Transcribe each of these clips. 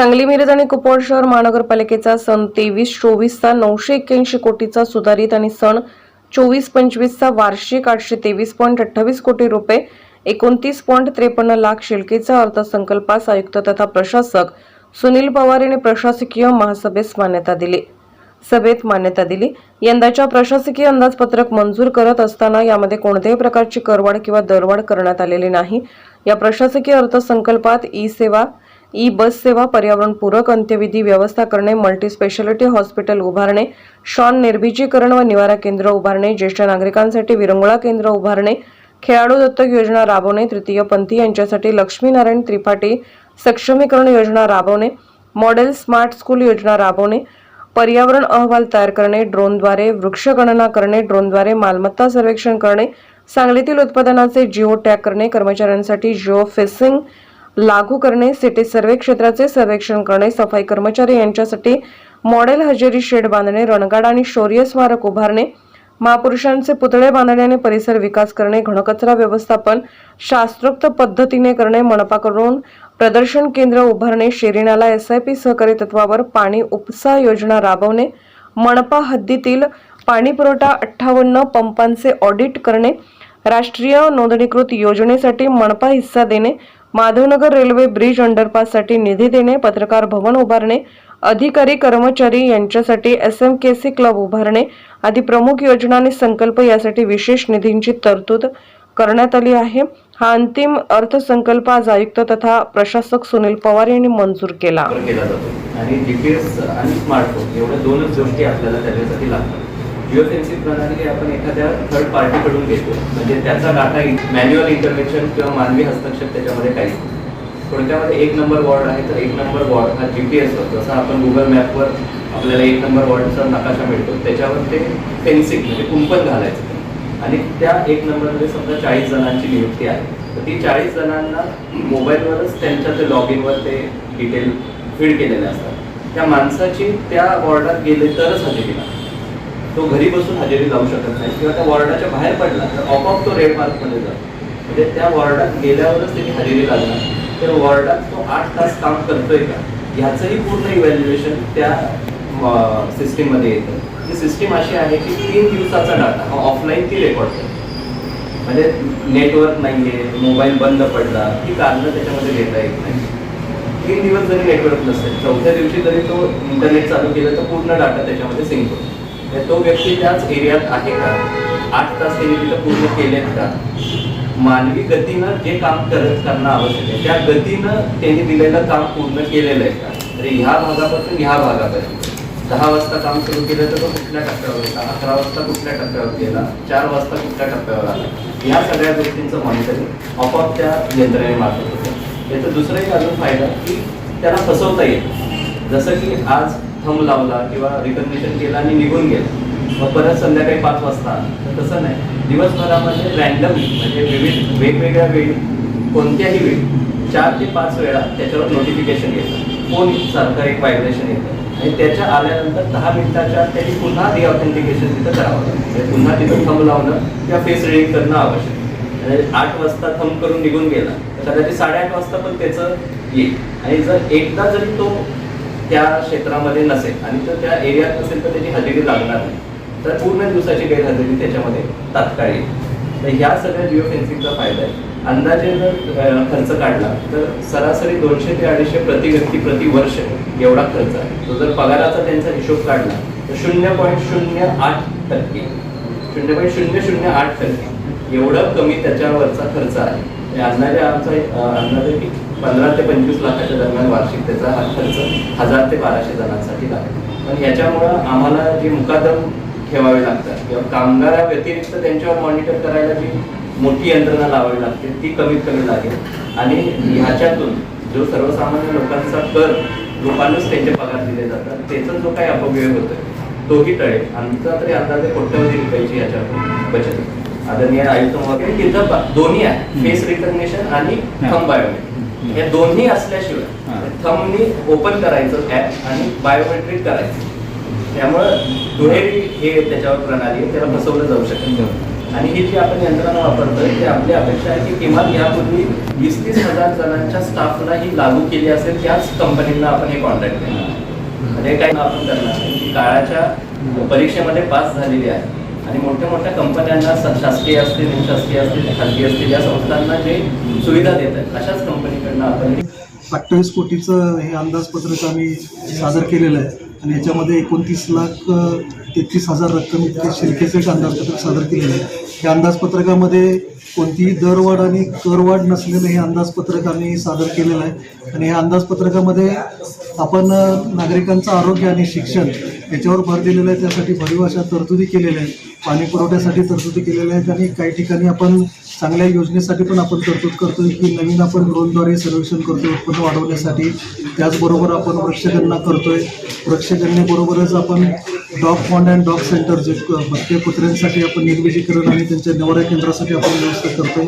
सांगली मिरज आणि कुपवाड शहर महानगरपालिकेचा सन तेवीस चोवीसचा नऊशे एक्क्याऐंशी कोटीचा सुधारित आणि सण चोवीस पंचवीसचा वार्षिक आठशे तेवीस पॉईंट अठ्ठावीस कोटी रुपये एकोणतीस पॉईंट त्रेपन्न लाख शिल्केचा अर्थसंकल्पास आयुक्त तथा प्रशासक सुनील पवार यांनी प्रशासकीय महासभेस मान्यता दिली. सभेत मान्यता दिली. यंदाच्या प्रशासकीय अंदाजपत्रक मंजूर करत असताना यामध्ये कोणत्याही प्रकारची करवाढ किंवा दरवाढ करण्यात आलेली नाही. या प्रशासकीय अर्थसंकल्पात ई सेवा ई बस सेवा पर्यावरणपूरक अंत्यविधी व्यवस्था करणे मल्टी स्पेशालिटी हॉस्पिटल उभारणे शॉन निर्भिजीकरण व निवारा केंद्र उभारणे ज्येष्ठ नागरिकांसाठी विरंगुळा केंद्र उभारणे खेळाडू दत्तक योजना राबवणे तृतीय पंथी यांच्यासाठी लक्ष्मीनारायण त्रिपाठी सक्षमीकरण योजना राबवणे मॉडेल स्मार्ट स्कूल योजना राबवणे पर्यावरण अहवाल तयार करणे ड्रोनद्वारे वृक्षगणना करणे ड्रोनद्वारे मालमत्ता सर्वेक्षण करणे सांगलीतील उत्पादनाचे जिओ टॅग करणे कर्मचाऱ्यांसाठी जिओ फेसिंग लागू करणे सिटी सर्वे क्षेत्राचे सर्वेक्षण करणे सफाई कर्मचारी यांच्यासाठी मॉडेल हजेरी शेड बांधणे रणगाडा आणि शौर्य स्मारक उभारणे महापुरुषांचे पुतळे बांधण्याने परिसर विकास करणे घनकचरा व्यवस्थापन शास्त्रोक्त पद्धतीने करणे मनपाकडून प्रदर्शन केंद्र उभारणे शेरिनाला पी सहकारी तत्वावर पाणी उपसा योजना राबवणे मनपा हद्दीतील पाणी पुरवठा अठ्ठावन्न पंपांचे ऑडिट करणे राष्ट्रीय नोंदणीकृत योजनेसाठी मनपा हिस्सा देणे माधवनगर रेल्वे ब्रिज अंडरपाससाठी निधी देणे पत्रकार भवन उभारणे अधिकारी कर्मचारी यांच्यासाठी S M K C club उभारणे आदी प्रमुख योजना आणि संकल्प यासाठी विशेष निधींची तरतूद करण्यात आली आहे. हा अंतिम अर्थसंकल्प आज आयुक्त तथा प्रशासक सुनील पवार यांनी मंजूर केला. आणि जीपीएस आणि स्मार्टफोन एवढ्या दोनच गोष्टी आपल्याला त्याच्यासाठी लागतात. जिओफेन्सिक प्रणाली आपण एखाद्या थर्ड पार्टीकडून घेतो. म्हणजे त्याचा डाटा मॅन्युअल इंटरव्हेन्शन किंवा मानवी हस्तक्षेप त्याच्यामध्ये काहीच नाही. थोडक्यामध्ये एक नंबर वॉर्ड आहे तर एक नंबर वॉर्ड हा जीपीएस जसं आपण गुगल मॅपवर आपल्याला एक नंबर वॉर्डचा नकाशा मिळतो त्याच्यावर ते फेन्सिंग म्हणजे कुंपण घालायचं. आणि त्या एक नंबरमध्ये समजा चाळीस जणांची नियुक्ती आहे तर ती चाळीस जणांना मोबाईलवरच त्यांच्या ते लॉग इनवर ते डिटेल फीड केलेले असतात. त्या माणसाची त्या वॉर्डात गेले तरच हजेरी लागते. तो घरी बसून हजेरी लावू शकत नाही. किंवा त्या वॉर्डाच्या बाहेर पडला तर आपोआप तो रेड मार्कमध्ये जातो. म्हणजे त्या वॉर्डात गेल्यावरच त्यांनी हजेरी लागणार तर वॉर्डात तो आठ तास काम करतोय का? ह्याचंही पूर्ण इव्हॅल्युएशन त्या सिस्टीममध्ये येतं. ती सिस्टीम अशी आहे की तीन दिवसाचा डाटा हा ऑफलाईन ती रेकॉर्ड करतो. म्हणजे नेटवर्क नाहीये मोबाईल बंद पडला ही कारणं त्याच्यामध्ये घेता येत नाही. तीन दिवस जरी नेटवर्क नसेल चौथ्या दिवशी जरी तो इंटरनेट चालू केलं तर पूर्ण डाटा त्याच्यामध्ये सिंक होतो. तो व्यक्ती त्याच एरियात आहे का? आठ तास त्यांनी तिथं पूर्ण केलेत का? मानवी गतीनं जे काम करत करणं आवश्यक आहे त्या गतीनं त्यांनी दिलेलं काम पूर्ण केलेलं आहे का? तर ह्या भागापासून ह्या भागापर्यंत. दहा वाजता काम सुरू केलं तर तो कुठल्या टप्प्यावर होता अकरा वाजता कुठल्या टप्प्यावर गेला? चार वाजता कुठल्या टप्प्यावर आला? ह्या सगळ्या गोष्टींचं मॉनिटरिंग आपोआप त्या यंत्रणेमार्फत होतं. याचा दुसरंही अजून फायदा की त्याला फसवता येईल जसं की आज थंब लावला किंवा रिकग्निशन केला आणि निघून गेलं. मग परत संध्याकाळी पाच वाजता तर तसं नाही. दिवसभरामध्ये रँडम म्हणजे विविध वेगवेगळ्या वेळी कोणत्याही वेळी चार ते पाच वेळा त्याच्यावर नोटिफिकेशन येतं. फोन सारखं एक व्हायब्रेशन येतं. आणि त्याच्या आल्यानंतर दहा मिनिटाच्या त्याची पुन्हा रिऑथेंटिकेशन तिथं करावं लागतं. म्हणजे पुन्हा तिथं थंब लावणं किंवा फेस रिडिंग करणं आवश्यक. आहे. आठ वाजता थंब करून निघून गेला. तर कदाचित साडेआठ वाजता पण त्याचं येईल. आणि जर एकदा जरी तो त्या क्षेत्रामध्ये नसेल आणि जर त्या एरियात नसेल तर त्याची हजेरी लागणार नाही. तर पूर्ण दिवसाची गैरहजेरी त्याच्यामध्ये तात्काळ येईल. तर ह्या सगळ्या जिओ फेन्सिंगचा फायदा आहे. अंदाजे जर खर्च काढला तर सरासरी दोनशे ते अडीचशे प्रति व्यक्ती प्रति वर्ष एवढा खर्च आहे. तो जर पगाराचा त्यांचा हिशोब काढला तर शून्य पॉईंट शून्य आठ टक्के शून्य पॉईंट शून्य शून्य आठ टक्के एवढं कमी त्याच्यावरचा खर्च आहे. म्हणजे अंदाजे आमचा अंदाजे की पंधरा ते पंचवीस लाखाच्या दरम्यान वार्षिक त्याचा हा खर्च हजार ते बाराशे जणांसाठी लागेल पण ह्याच्यामुळं आम्हाला जे मुकादम ठेवावे लागतात किंवा कामगारा व्यतिरिक्त त्यांच्यावर मॉनिटर करायला जी मोठी यंत्रणा लावावी लागते ती कमीत कमी लागेल. आणि ह्याच्यातून जो सर्वसामान्य लोकांचा कर रूपानंच त्यांचे पगार दिले जातात त्याचा जो काही अपव्यय होतोय तोही टळेल. आमचा तरी अंदाजे कोट्यवधी रुपयाची याच्यातून बचत. आदरणीय आयुक्त महोदय तिथं दोन्ही आहे फेस रिकग्निशन आणि थंब बायोमेट्रिक. हे दोन्ही असल्याशिवाय थंबनी ओपन करायचं ऍप आणि बायोमेट्रिक करायचं. त्यामुळं दुहेरी हे त्याच्यावर प्रणाली आहे त्याला फसवलं जाऊ शकत आणि ही जी आपण यंत्रणा वापरतोय ती आपली अपेक्षा आहे की किमान यापूर्वी वीस तीस हजार जणांच्या स्टाफला ही लागू केली असेल त्याच कंपनींना आपण हे कॉन्ट्रॅक्ट देणार. म्हणजे काही आपण करणार की काळाच्या परीक्षेमध्ये पास झालेली आहे. आणि मोठ्या मोठ्या कंपन्यांना शासकीय असतील निमशासकीय असतील खाजगी असतील या संस्थांना जे सुविधा देत आहेत अशाच कंपनीकडनं आपण अठ्ठावीस कोटीचं हे अंदाजपत्रक आम्ही सादर केलेलं आहे. आणि याच्यामध्ये एकोणतीस लाख तेहतीस हजार रक्कम इतके शिरकेचे एक अंदाजपत्रक सादर केलेलं आहे. या अंदाजपत्रकामध्ये कोणतीही दरवाढ आणि करवाढ नसलेलं हे अंदाजपत्रक आम्ही सादर केलेलं आहे. आणि या अंदाजपत्रकामध्ये आपण नागरिकांचं आरोग्य आणि शिक्षण याच्यावर भर दिलेला आहे. त्यासाठी भरीव अशा तरतुदी केलेल्या आहेत. पाणी पुरवठ्यासाठी तरतुदी केलेल्या आहेत. आणि काही ठिकाणी आपण चांगल्या योजनेसाठी पण आपण तरतूद करतो की नवीन आपण ड्रोनद्वारे सर्वेक्षण करतोय उत्पन्न वाढवण्यासाठी. त्याचबरोबर आपण वृक्षगणना करतोय. वृक्षगणनेबरोबरच आपण dog pound and dog centre जे क- भटक्या कुत्र्यांसाठी आपण निर्विजीकरण आणि त्यांच्या निवारा केंद्रासाठी आपण व्यवस्था करतो.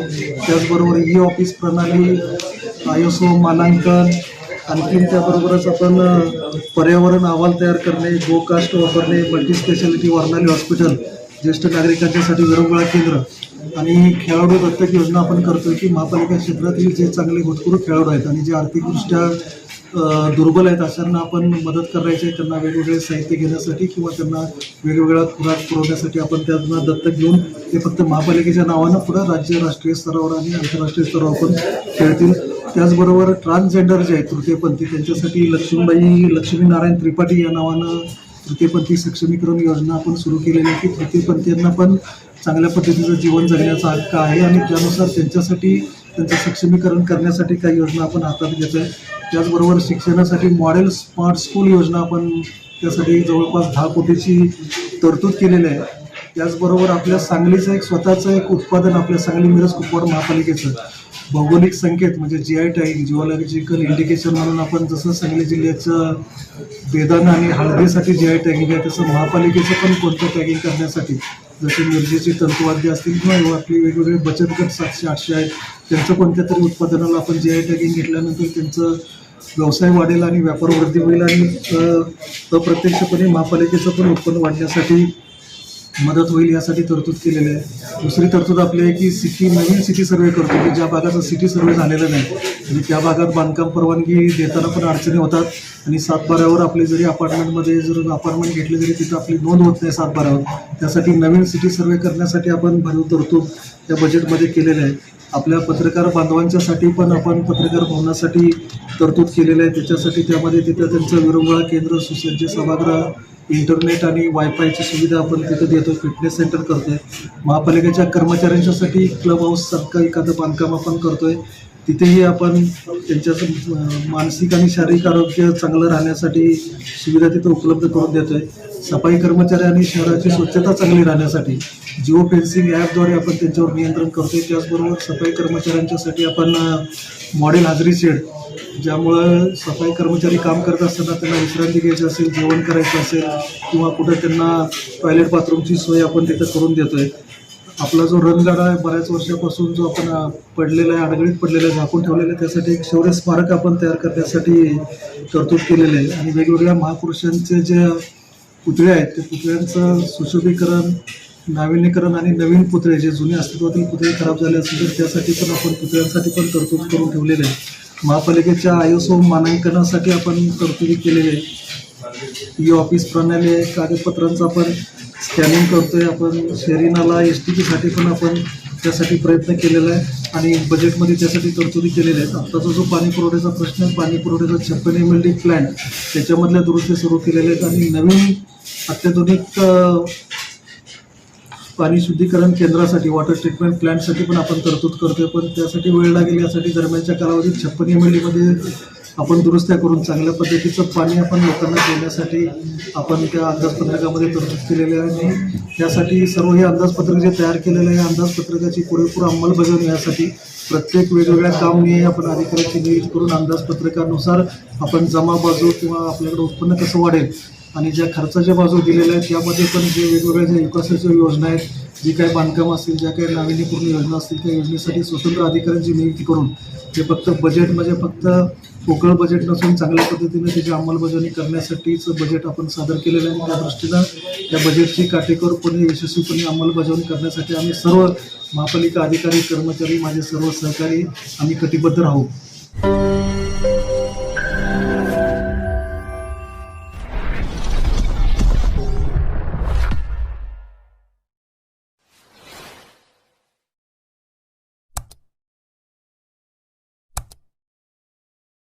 त्याचबरोबर ई ऑफिस प्रणाली आयोसो मानांकन आणखीन त्याबरोबरच आपण पर्यावरण अहवाल तयार करणे गोकास्ट वापरणे मल्टी स्पेशालिटी हॉस्पिटल ज्येष्ठ नागरिकांच्यासाठी विरंगुळा केंद्र आणि खेळाडू दत्तक योजना आपण करतोय की महापालिका क्षेत्रातील जे चांगले भूतपूर्व खेळाडू आहेत आणि जे आर्थिकदृष्ट्या दुर्बल आहेत अशांना आपण मदत करायची आहे त्यांना वेगवेगळे साहित्य घेण्यासाठी किंवा त्यांना वेगवेगळ्या खुराक पुरवण्यासाठी आपण त्यांना दत्तक घेऊन ते फक्त महापालिकेच्या नावानं पुढं राज्य राष्ट्रीय स्तरावर आणि आंतरराष्ट्रीय स्तरावर पण खेळतील. त्याचबरोबर ट्रान्सजेंडर जे आहेत तृतीयपंथी त्यांच्यासाठी लक्ष्मीबाई लक्ष्मीनारायण त्रिपाठी या नावानं तृतीयपंथी सक्षमीकरण योजना आपण सुरू केलेली आहे. की तृतीयपंथीयांना पण चांगल्या पद्धतीचं जीवन जगण्याचा हक्क आहे आणि त्यानुसार त्यांच्यासाठी त्यांचं सक्षमीकरण करण्यासाठी काही योजना आपण हातात घेतो आहे त्याचबरोबर शिक्षणासाठी मॉडेल स्मार्ट स्कूल योजना आपण त्यासाठी जवळपास दहा कोटीची तरतूद केलेली आहे. त्याचबरोबर आपल्या सांगलीचं एक स्वतःचं एक उत्पादन आपल्या सांगली मिरज कुपवाड महापालिकेचं. भौगोलिक संकेत म्हणजे G I tagging geological indication म्हणून आपण जसं सांगली जिल्ह्याचं बेदाना आणि हळदीसाठी जी आय टॅगिंग आहे तसं महापालिकेचं पण कोणतं टॅगिंग करण्यासाठी जसे मिरजेची तंतुवाद्य असतील किंवा आपली वेगवेगळे बचत गट सातशे आठशे आहेत त्यांचं कोणत्या तरी उत्पादनाला आपण जी आय टॅगिंग घेतल्यानंतर त्यांचं व्यवसाय वाढेल आणि व्यापार वृद्धी होईल आणि अप्रत्यक्षपणे महापालिकेचं पण उत्पन्न वाढण्यासाठी मदत होईल यासाठी तरतूद केलेली आहे. दुसरी तरतूद आपली आहे की सिटी नवीन सिटी सर्वे करतो की ज्या भागाचा सिटी सर्वे झालेला नाही म्हणजे त्या भागात बांधकाम परवानगी देताना पण अडचणी होतात. आणि सातबाऱ्यावर आपले जरी अपार्टमेंटमध्ये जर अपार्टमेंट घेतले जरी तिथं आपली नोंद होत नाही सातबाऱ्यावर. त्यासाठी नवीन सिटी सर्वे करण्यासाठी आपण भरीव तरतूद त्या बजेटमध्ये केलेल्या आहे. आपल्या पत्रकार बांधवांच्यासाठी पण आपण पत्रकार भवनासाठी तरतूद केलेलं आहे. त्याच्यासाठी त्यामध्ये तिथं त्यांचं विरंगुळा केंद्र सुसज्ज सभागृह इंटरनेट आणि वायफायची सुविधा आपण तिथं देतो. फिटनेस सेंटर करतो आहे महापालिकेच्या कर्मचाऱ्यांच्यासाठी क्लब हाऊस सारखं एखादं बांधकाम आपण करतो आहे तिथेही आपण त्यांच्याचं मानसिक आणि शारीरिक आरोग्य चांगलं राहण्यासाठी सुविधा तिथं उपलब्ध करून देतो आहे सफाई कर्मचारी आणि शहराची स्वच्छता चांगली राहण्यासाठी जिओ फेन्सिंग ॲपद्वारे आपण त्यांच्यावर नियंत्रण करतोय. त्याचबरोबर सफाई कर्मचाऱ्यांच्यासाठी आपण मॉडेल हाजरी शेड ज्यामुळं सफाई कर्मचारी काम करत असताना त्यांना विश्रांती घ्यायची असेल जेवण करायचं असेल किंवा कुठं त्यांना टॉयलेट बाथरूमची सोय आपण तिथं करून देतो आहे आपला जो रणगाडा आहे बऱ्याच वर्षापासून जो आपण पडलेला आहे अडगळीत पडलेला आहे झाकून ठेवलेला आहे त्यासाठी एक शौर्य स्मारक आपण तयार करण्यासाठी तरतूद केलेलं आहे. आणि वेगवेगळ्या महापुरुषांचे जे पुतळे आहेत. ते पुतळ्यांचं सुशोभीकरण नाविन्यकरण आणि नवीन पुतळे जे जुने अस्तित्वातील पुतळे खराब झाले असतील तर त्यासाठी पण आपण पुतळ्यांसाठी पण तरतूद करून ठेवलेले आहे. महापालिकेच्या आयोसो मानांकनासाठी आपण तरतुदी केलेली आहे. ई ऑफिस प्रणाली आहे कागदपत्रांचं आपण स्कॅनिंग करतोय आपण शेरिनाला एस टी पीसाठी पण आपण त्यासाठी प्रयत्न केलेला आहे आणि बजेटमध्ये त्यासाठी तरतुदी केलेल्या आहेत. आत्ताचा जो पाणी पुरवठ्याचा प्रश्न आहे पाणी पुरवठ्याचा छप्पन एम एल डी प्लॅन्ट त्याच्यामधल्या दुरुस्ती सुरू केलेल्या आहेत आणि नवीन अत्याधुनिक पाणी शुद्धीकरण केंद्रासाठी वॉटर ट्रीटमेंट प्लॅन्टसाठी पण आपण तरतूद करतोय. पण त्यासाठी वेळ लागेल यासाठी दरम्यानच्या कालावधीत छप्पन एम एल डीमध्ये आपण दुरुस्त्या करून चांगल्या पद्धतीचं पाणी आपण लोकांना देण्यासाठी आपण त्या अंदाजपत्रकामध्ये तरतूद केलेली आहे. आणि त्यासाठी सर्व हे अंदाजपत्रक जे तयार केलेलं आहे अंदाजपत्रकाची पुरेपूर अंमलबजावणी यासाठी प्रत्येक वेगवेगळ्या काम हे आपण अधिकाऱ्याची नियुक्त करून अंदाजपत्रकानुसार आपण जमा बाजू किंवा आपल्याकडे उत्पन्न कसं वाढेल आणि ज्या खर्चाच्या बाजू दिलेल्या आहेत त्यामध्ये पण जे वेगवेगळ्या ज्या विकासाच्या योजना आहेत जी काही बांधकाम असतील ज्या काही नाविन्यपूर्ण योजना असतील त्या योजनेसाठी स्वतंत्र अधिकाऱ्यांची नियुक्ती करून ते फक्त बजेट म्हणजे फक्त पोकळ बजेट नसून चांगल्या पद्धतीने त्याची अंमलबजावणी करण्यासाठीच बजेट आपण सादर केलेलं आहे. त्या दृष्टीनं त्या बजेटची काटेकोरपणे यशस्वीपणे अंमलबजावणी करण्यासाठी आम्ही सर्व महापालिका अधिकारी कर्मचारी माझे सर्व सहकारी आम्ही कटिबद्ध राहू.